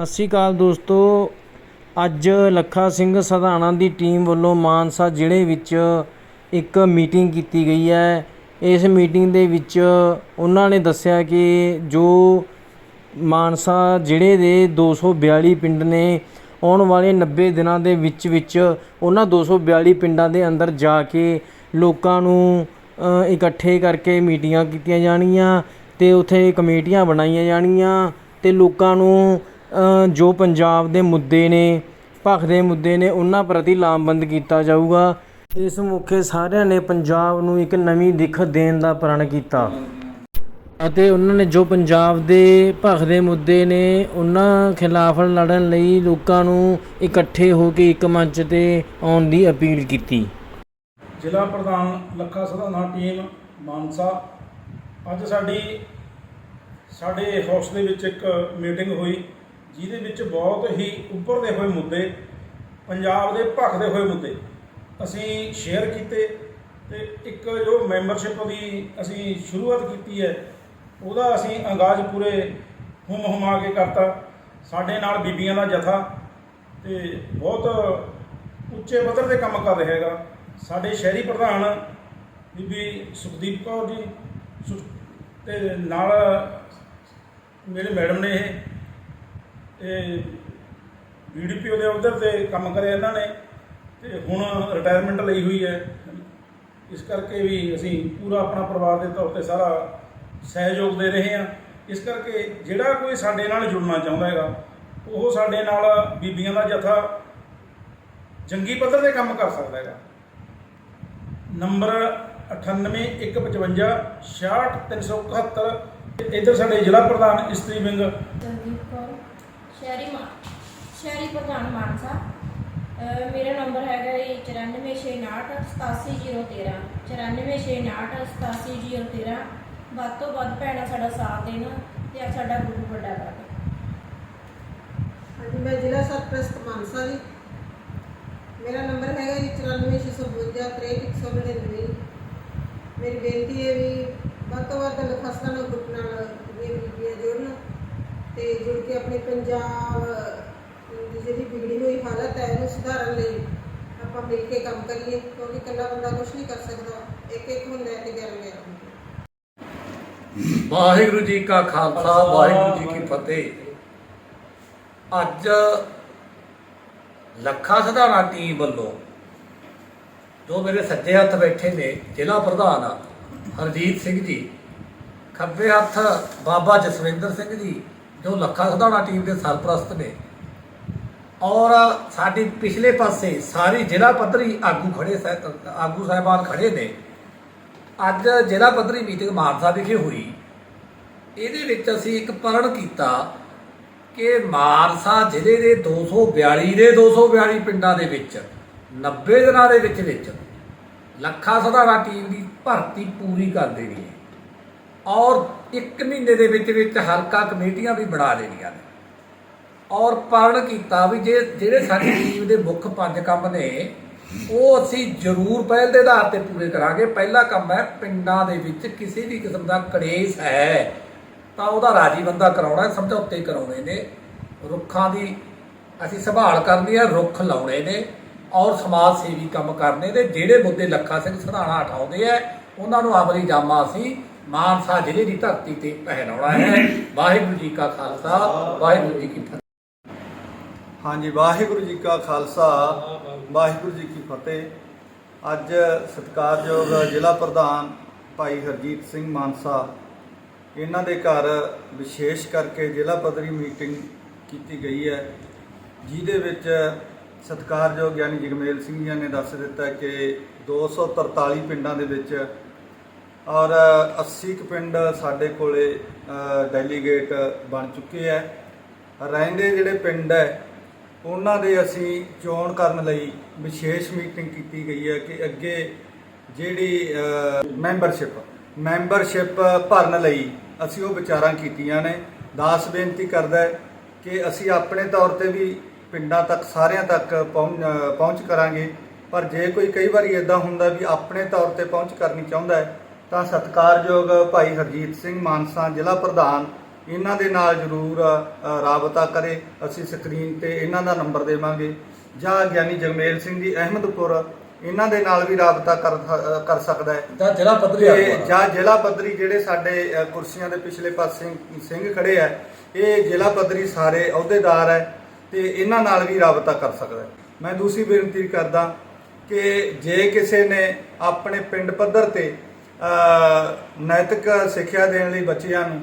ਸਤਿ ਸ਼੍ਰੀ ਅਕਾਲ ਦੋਸਤੋ। ਅੱਜ ਲੱਖਾ ਸਿੰਘ ਸਧਾਣਾ ਦੀ ਟੀਮ ਵੱਲੋਂ ਮਾਨਸਾ ਜ਼ਿਲ੍ਹੇ ਵਿੱਚ ਇੱਕ ਮੀਟਿੰਗ ਕੀਤੀ ਗਈ ਹੈ। ਇਸ ਮੀਟਿੰਗ ਦੇ ਵਿੱਚ ਉਹਨਾਂ ਨੇ ਦੱਸਿਆ ਕਿ ਜੋ ਮਾਨਸਾ ਜ਼ਿਲ੍ਹੇ ਦੇ 242 ਪਿੰਡ ਨੇ, ਆਉਣ ਵਾਲੇ 90 ਦਿਨਾਂ ਦੇ ਵਿੱਚ ਵਿੱਚ ਉਹਨਾਂ 242 ਪਿੰਡਾਂ ਦੇ ਅੰਦਰ ਜਾ ਕੇ ਲੋਕਾਂ ਨੂੰ ਇਕੱਠੇ ਕਰਕੇ ਮੀਟਿੰਗਾਂ ਕੀਤੀਆਂ ਜਾਣਗੀਆਂ ਤੇ ਉੱਥੇ ਕਮੇਟੀਆਂ ਬਣਾਈਆਂ ਜਾਣਗੀਆਂ ਤੇ ਲੋਕਾਂ ਨੂੰ ਜੋ ਪੰਜਾਬ ਦੇ ਮੁੱਦੇ ਨੇ ਭਖ ਦੇ ਮੁੱਦੇ ਨੇ, ਉਹਨਾਂ ਪ੍ਰਤੀ ਲਾਮਬੰਦ ਕੀਤਾ ਜਾਊਗਾ। ਇਸ ਮੌਕੇ ਸਾਰਿਆਂ ਨੇ ਪੰਜਾਬ ਨੂੰ ਇੱਕ ਨਵੀਂ ਦਿੱਖ ਦੇਣ ਦਾ ਪ੍ਰਣ ਕੀਤਾ। ਅਤੇ ਉਹਨਾਂ ਨੇ ਜੋ ਪੰਜਾਬ ਦੇ ਭਖ ਦੇ ਮੁੱਦੇ ਨੇ, ਉਹਨਾਂ ਖਿਲਾਫ ਲੜਨ ਲਈ ਲੋਕਾਂ ਨੂੰ ਇਕੱਠੇ ਹੋ ਕੇ ਇੱਕ ਮੰਚ ਤੇ ਆਉਣ ਦੀ ਅਪੀਲ ਕੀਤੀ। ਜ਼ਿਲ੍ਹਾ ਪ੍ਰਧਾਨ ਲੱਖਾ ਸਧਾਨਾ ਟੀਮ ਮਾਨਸਾ, ਅੱਜ ਸਾਡੀ, ਸਾਡੇ ਹਾਊਸ ਦੇ ਵਿੱਚ ਇੱਕ ਮੀਟਿੰਗ ਹੋਈ। ਜਿਹਦੇ ਵਿੱਚ ਬਹੁਤ ਹੀ ਉੱਭਰਦੇ ਹੋਏ ਮੁੱਦੇ, ਪੰਜਾਬ ਦੇ ਭਖਦੇ ਹੋਏ ਮੁੱਦੇ ਅਸੀਂ ਸ਼ੇਅਰ ਕੀਤੇ ਤੇ ਇੱਕ ਜੋ ਮੈਂਬਰਸ਼ਿਪ ਦੀ ਅਸੀਂ ਸ਼ੁਰੂਆਤ ਕੀਤੀ ਹੈ, ਉਹਦਾ ਅਸੀਂ ਆਗਾਜ਼ ਪੂਰੇ ਹੁਮ ਹੁਮਾ ਕੇ ਕਰਤਾ। ਸਾਡੇ ਨਾਲ ਬੀਬੀਆਂ ਦਾ ਜਥਾ ਤੇ ਬਹੁਤ ਉੱਚੇ ਪੱਧਰ ਤੇ ਕੰਮ ਕਰ ਰਿਹਾ ਹੈਗਾ। ਸਾਡੇ ਸ਼ਹਿਰੀ ਪ੍ਰਧਾਨ ਬੀਬੀ ਸੁਖਦੀਪ ਕੌਰ ਜੀ ਸੁ- ਤੇ ਨਾਲ ਮੇਰੇ ਮੈਡਮ ਨੇ ਇਹ ਇਹ ਬੀਡੀਪੀਓ ਦੇ ਅਹੁਦੇ ਤੇ ਕੰਮ ਕਰਿਆ ਇਹਨਾਂ ਨੇ ਤੇ ਹੁਣ ਰਿਟਾਇਰਮੈਂਟ ਲਈ ਹੋਈ ਹੈ। ਇਸ ਕਰਕੇ ਵੀ ਅਸੀਂ ਪੂਰਾ ਆਪਣਾ ਪਰਿਵਾਰ ਦੇ ਤੌਰ ਤੇ ਸਾਰਾ ਸਹਿਯੋਗ ਦੇ ਰਹੇ ਹਾਂ। ਇਸ ਕਰਕੇ ਜਿਹੜਾ ਕੋਈ ਸਾਡੇ ਨਾਲ ਜੁੜਨਾ ਚਾਹੁੰਦਾ ਹੈਗਾ, ਉਹ ਸਾਡੇ ਨਾਲ ਬੀਬੀਆਂ ਦਾ ਜਥਾ ਜੰਗੀ ਪੱਧਰ ਤੇ ਕੰਮ ਕਰ ਸਕਦਾ ਹੈਗਾ। ਨੰਬਰ 98155 66371 ਇੱਧਰ ਸਾਡੇ ਜ਼ਿਲ੍ਹਾ ਪ੍ਰਧਾਨ ਇਸਤਰੀ ਵਿੰਗ ਸ਼ਹਿਰੀ ਮਾ ਸ਼ਹਿਰੀ ਪ੍ਰਧਾਨ ਮਾਨਸਾ। ਮੇਰਾ ਨੰਬਰ ਹੈਗਾ ਜੀ 9469 87013 ਵੱਧ ਤੋਂ ਵੱਧ ਭੈਣਾਂ ਸਾਡਾ ਸਾਥ ਦੇਣ ਤੇ ਅੱਜ ਸਾਡਾ ਗੁਰੂ ਵੱਡਾ ਕਰਨ ਹਾਂਜੀ, ਮੈਂ ਜ਼ਿਲ੍ਹਾ ਸਰਪ੍ਰਸਤ ਮਾਨਸਾ ਜੀ। ਮੇਰਾ ਨੰਬਰ ਹੈਗਾ ਜੀ 9465533199 ਮੇਰੀ ਬੇਨਤੀ ਹੈ ਵੀ ਵੱਧ ਤੋਂ ਵੱਧ ਲਖਸਤਾਂ ਨੂੰ ਗਰੁੱਪ ਨਾਲ ਇਹ ਬੀਬੀਆਂ ਜੁੜਨ ਤੇ ਜੁੜ ਕੇ ਆਪਣੇ ਪੰਜਾਬ ਦੀ ਜਿਹੜੀ ਵਿਗੜੀ ਹੋਈ ਹਾਲਤ ਹੈ ਉਹਨੂੰ ਸੁਧਾਰਨ ਲਈ ਆਪਾਂ ਮਿਲ ਕੇ ਕੰਮ ਕਰੀਏ ਕਿਉਂਕਿ ਇਕੱਲਾ ਬੰਦਾ ਕੁਝ ਨਹੀਂ ਕਰ ਸਕਦਾ। ਇੱਕ ਇੱਕ ਹੁੰਦਾ ਹੈ ਤੇ ਗਿਆਰਾਂ ਹੁੰਦਾ ਵਾਹਿਗੁਰੂ ਜੀ ਕਾ ਖਾਲਸਾ ਵਾਹਿਗੁਰੂ ਜੀ ਕੀ ਫਤਿਹ। ਅੱਜ ਲੱਖਾ ਸਧਾਰਾ ਟੀਮ ਵੱਲੋਂ ਜੋ ਮੇਰੇ ਸੱਜੇ ਹੱਥ ਬੈਠੇ ਨੇ ਜ਼ਿਲ੍ਹਾ ਪ੍ਰਧਾਨ ਹਰਜੀਤ ਸਿੰਘ ਜੀ ਖੱਬੇ ਹੱਥ ਬਾਬਾ ਜਸਵਿੰਦਰ ਸਿੰਘ ਜੀ ਜੋ ਲੱਖਾ ਸਧਾਰਾ ਟੀਮ ਦੇ ਸਰਪ੍ਰਸਤ ਨੇ ਔਰ ਸਾਡੀ ਪਿਛਲੇ ਪਾਸੇ ਸਾਰੀ ਜ਼ਿਲ੍ਹਾ ਪੱਧਰੀ ਆਗੂ ਖੜੇ ਸਹਿ- ਆਗੂ ਸਾਹਿਬਾਨ ਖੜੇ ਨੇ। ਅੱਜ ਜ਼ਿਲ੍ਹਾ ਪੱਧਰੀ ਮੀਟਿੰਗ ਮਾਨਸਾ ਵਿਖੇ ਹੋਈ। ਇਹਦੇ ਵਿੱਚ ਅਸੀਂ ਇੱਕ ਪ੍ਰਣ ਕੀਤਾ ਕਿ ਮਾਨਸਾ ਜ਼ਿਲ੍ਹੇ ਦੇ 242 ਦੇ 242 ਪਿੰਡਾਂ ਦੇ ਵਿੱਚ 90 ਦਿਨਾਂ ਦੇ ਵਿੱਚ ਵਿੱਚ ਲੱਖਾ ਸਧਾਰਾ ਟੀਮ ਦੀ ਭਰਤੀ ਪੂਰੀ ਕਰ ਦੇਣੀ ਹੈ। ਔਰ ਇੱਕ ਮਹੀਨੇ ਦੇ ਵਿੱਚ ਵਿੱਚ ਹਲਕਾ ਕਮੇਟੀਆਂ ਵੀ ਬਣਾ ਦੇਣੀਆਂ ਨੇ। ਔਰ ਪ੍ਰਣ ਕੀਤਾ ਵੀ ਜੇ ਜਿਹੜੇ ਸਾਡੇ ਜੀਵ ਦੇ ਮੁੱਖ ਪੰਜ ਕੰਮ ਨੇ, ਉਹ ਅਸੀਂ ਜ਼ਰੂਰ ਪਹਿਲ ਦੇ ਆਧਾਰ ਤੇ ਪੂਰੇ ਕਰਾਂਗੇ। ਪਹਿਲਾ ਕੰਮ ਹੈ ਪਿੰਡਾਂ ਦੇ ਵਿੱਚ ਕਿਸੇ ਵੀ ਕਿਸਮ ਦਾ ਕਲੇਸ਼ ਹੈ, ਤਾਂ ਉਹਦਾ ਰਾਜੀ ਬੰਦਾ ਕਰਾਉਣਾ, ਸਮਝੌਤੇ ਕਰਾਉਣੇ ਨੇ। ਰੁੱਖਾਂ ਦੀ ਅਸੀਂ ਸੰਭਾਲ ਕਰਨੀ ਹੈ, ਰੁੱਖ ਲਾਉਣੇ ਨੇ ਔਰ ਸਮਾਜ ਸੇਵੀ ਕੰਮ ਕਰਨੇ ਨੇ। ਜਿਹੜੇ ਮੁੱਦੇ ਲੱਖਾ ਸਿੰਘ ਸਧਾਣਾ ਉਠਾਉਂਦੇ ਆ ਉਹਨਾਂ ਨੂੰ ਆਮਰੀ ਜਾਮਾ ਅਸੀਂ ਮਾਨਸਾ ਜ਼ਿਲ੍ਹੇ ਦੀ ਧਰਤੀ ਤੇ ਪਹਿਰਾਉਣਾ ਹੈ। ਵਾਹਿਗੁਰੂ ਜੀ ਕਾ ਖਾਲਸਾ, ਵਾਹਿਗੁਰੂ ਜੀ ਕੀ ਫਤਿਹ। ਹਾਂਜੀ, ਵਾਹਿਗੁਰੂ ਜੀ ਕਾ ਖਾਲਸਾ, ਵਾਹਿਗੁਰੂ ਜੀ ਕੀ ਫਤਿਹ। ਅੱਜ ਸਤਿਕਾਰਯੋਗ ਜ਼ਿਲ੍ਹਾ ਪ੍ਰਧਾਨ ਭਾਈ ਹਰਜੀਤ ਸਿੰਘ ਮਾਨਸਾ, ਇਹਨਾਂ ਦੇ ਘਰ ਵਿਸ਼ੇਸ਼ ਕਰਕੇ ਜ਼ਿਲ੍ਹਾ ਪੱਧਰੀ ਮੀਟਿੰਗ ਕੀਤੀ ਗਈ ਹੈ, ਜਿਹਦੇ ਵਿੱਚ ਸਤਿਕਾਰਯੋਗ ਗਿਆਨੀ ਜਗਮੇਲ ਸਿੰਘ ਜੀ ਨੇ ਦੱਸ ਦਿੱਤਾ ਕਿ 243 ਪਿੰਡਾਂ ਦੇ ਵਿੱਚ ਔਰ 80 ਕੁ ਪਿੰਡ ਸਾਡੇ ਕੋਲੇ ਡੈਲੀਗੇਟ ਬਣ ਚੁੱਕੇ ਹੈ। ਰਹਿੰਦੇ ਜਿਹੜੇ ਪਿੰਡ ਹੈ ਉਹਨਾਂ ਦੇ ਅਸੀਂ ਚੋਣ ਕਰਨ ਲਈ ਵਿਸ਼ੇਸ਼ ਮੀਟਿੰਗ ਕੀਤੀ ਗਈ ਹੈ ਕਿ ਅੱਗੇ ਜਿਹੜੀ ਮੈਂਬਰਸ਼ਿਪ ਮੈਂਬਰਸ਼ਿਪ ਭਰਨ ਲਈ ਅਸੀਂ ਉਹ ਵਿਚਾਰਾਂ ਕੀਤੀਆਂ ਨੇ। ਦਾਸ ਬੇਨਤੀ ਕਰਦਾ ਹੈ ਕਿ ਅਸੀਂ ਆਪਣੇ ਤੌਰ ਤੇ ਵੀ ਪਿੰਡਾਂ ਤੱਕ, ਸਾਰਿਆਂ ਤੱਕ ਪਹੁੰਚ ਪਹੁੰਚ ਕਰਾਂਗੇ। ਪਰ ਜੇ ਕੋਈ ਕਈ ਵਾਰੀ ਇਦਾਂ ਹੁੰਦਾ ਵੀ ਆਪਣੇ ਤੌਰ ਤੇ ਪਹੁੰਚ ਕਰਨੀ ਚਾਹੁੰਦਾ ਹੈ, ਤਾਂ ਸਤਿਕਾਰਯੋਗ ਭਾਈ ਹਰਜੀਤ ਸਿੰਘ ਮਾਨਸਾ ਜ਼ਿਲ੍ਹਾ ਪ੍ਰਧਾਨ ਇਹਨਾਂ ਦੇ ਨਾਲ ਜ਼ਰੂਰ ਰਾਬਤਾ ਕਰੇ। ਅਸੀਂ ਸਕਰੀਨ ਤੇ ਇਹਨਾਂ ਦਾ ਨੰਬਰ ਦੇਵਾਂਗੇ। ਜਾਂ ਗਿਆਨੀ ਜਗਮੇਲ ਸਿੰਘ ਜੀ ਅਹਿਮਦਪੁਰ ਇਹਨਾਂ ਦੇ ਨਾਲ ਵੀ ਰਾਬਤਾ ਕਰ ਕਰ ਸਕਦਾ ਹੈ। ਜਾਂ ਜ਼ਿਲ੍ਹਾ ਪੱਧਰੀ ਤੇ। ਜਾਂ ਜ਼ਿਲ੍ਹਾ ਪੱਧਰੀ ਜਿਹੜੇ ਸਾਡੇ ਅ, ਕੁਰਸੀਆਂ ਦੇ ਪਿਛਲੇ ਪਾਸੇ ਸਿੰਘ ਖੜੇ ਆ ਇਹ ਜ਼ਿਲ੍ਹਾ ਪੱਧਰੀ ਸਾਰੇ ਅਹੁਦੇਦਾਰ ਹੈ ਤੇ ਇਹਨਾਂ ਨਾਲ ਵੀ ਰਾਬਤਾ ਕਰ ਸਕਦਾ ਹੈ। ਮੈਂ ਦੂਸਰੀ ਬੇਨਤੀ ਕਰਦਾ ਕਿ ਜੇ ਕਿਸੇ ਨੇ ਆਪਣੇ ਪਿੰਡ ਪੱਧਰ ਤੇ ਅ, ਨੈਤਿਕ ਸਿੱਖਿਆ ਦੇਣ ਲਈ ਬੱਚਿਆਂ ਨੂੰ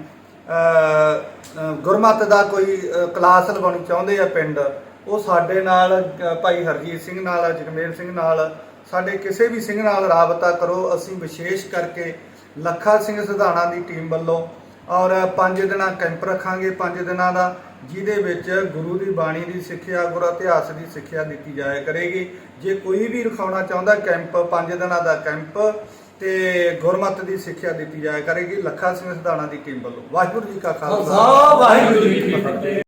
ਗੁਰਮਤ ਦਾ ਕੋਈ ਕਲਾਸ ਲਗਾਉਣੀ ਚਾਹੁੰਦੇ ਆ ਪਿੰਡ, ਉਹ ਸਾਡੇ ਨਾਲ ਭਾਈ ਹਰਜੀਤ ਸਿੰਘ ਨਾਲ, ਜਗਮੇਲ ਸਿੰਘ ਨਾਲ, ਸਾਡੇ ਕਿਸੇ ਵੀ ਸਿੰਘ ਨਾਲ ਰਾਬਤਾ ਕਰੋ, ਅਸੀਂ ਵਿਸ਼ੇਸ਼ ਕਰਕੇ ਲੱਖਾ ਸਿੰਘ ਸਿਧਾਣਾ ਦੀ ਟੀਮ ਵੱਲੋਂ, ਔਰ 5 ਦਿਨਾਂ ਕੈਂਪ ਰੱਖਾਂਗੇ 5 ਦਿਨਾਂ ਦਾ, ਜਿਹਦੇ ਵਿੱਚ ਗੁਰੂ ਦੀ ਬਾਣੀ ਦੀ ਸਿੱਖਿਆ ਗੁਰੂ ਇਤਿਹਾਸ ਦੀ ਸਿੱਖਿਆ ਦਿੱਤੀ ਜਾਇਆ ਕਰੇਗੀ। ਜੇ ਕੋਈ ਵੀ ਰਖਾਉਣਾ ਚਾਹੁੰਦਾ ਕੈਂਪ 5 ਦਿਨਾਂ ਦਾ ਕੈਂਪ ਤੇ ਗੁਰਮਤ ਦੀ ਸਿੱਖਿਆ ਦਿੱਤੀ ਜਾਇਆ ਕਰੇਗੀ, ਲੱਖਾ ਸਿੰਘ ਸਿਧਾਣਾ ਦੀ ਟੀਮ ਵੱਲੋਂ। ਵਾਹਿਗੁਰੂ ਜੀ ਕਾ ਖਾਲਸਾ। ਖਾਲਸਾ ਵਾਹਿਗੁਰੂ ਜੀ ਕੀ ਫਤਿਹ।